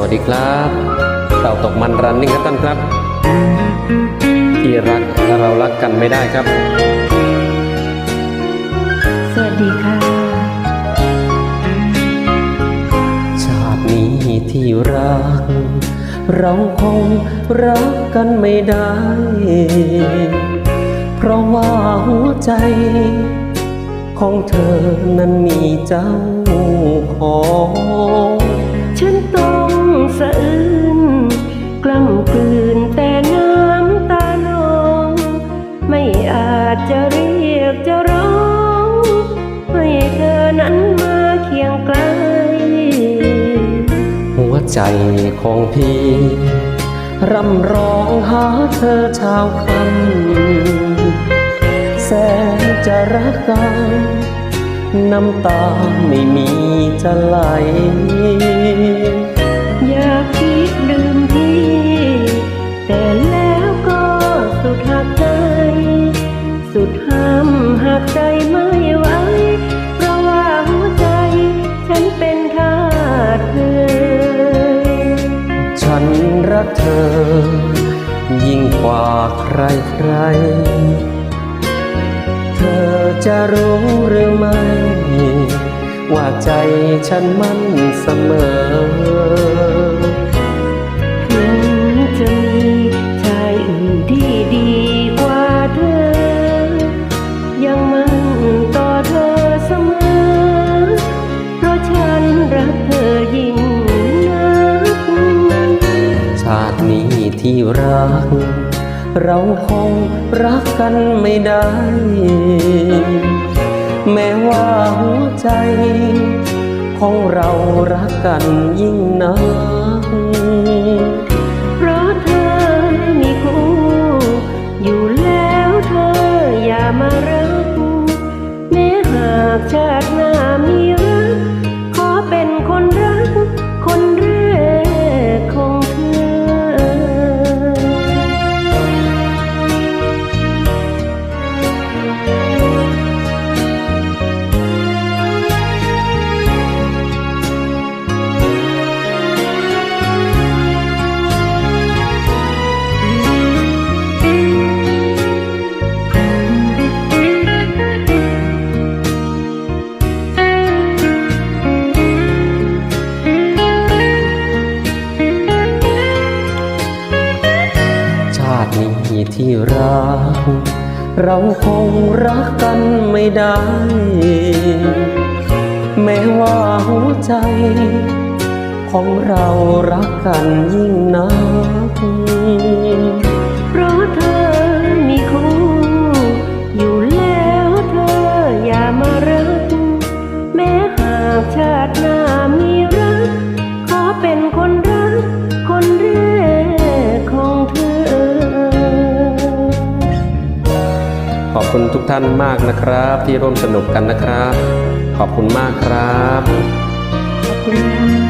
วัสดีครับเราตกมันรันนิ่งครับท่านครับ ที่รักเรารักกันไม่ได้ครับ สวัสดีค่ะ ชาตินี้ที่รัก เราคงรักกันไม่ได้ เพราะว่าหัวใจ ของเธอนั้นมีเจ้าของ ใจของพี่ ร่ำร้องหาเธอชาวคำแสนจะรักกันน้ำตาไม่มีจะไหล เธอ ยิ่งกว่าใครใคร เธอจะรู้หรือไม่ ว่าใจฉันมั่นเสมอ นี้ที่รัก เราคงรักกันไม่ได้ แม้ว่าหัวใจ ของเรารักกันยิ่งนัก รัก เราคงรักกันไม่ได้ แม้ว่าหัวใจ ของเรารักกันยิ่งนัก เพราะเธอมีคู่ อยู่แล้วเธออย่ามารัก แม้หากชาติหน้า ทุกท่านมากนะครับ ที่ร่วมสนุกกันนะครับ ขอบคุณมากครับ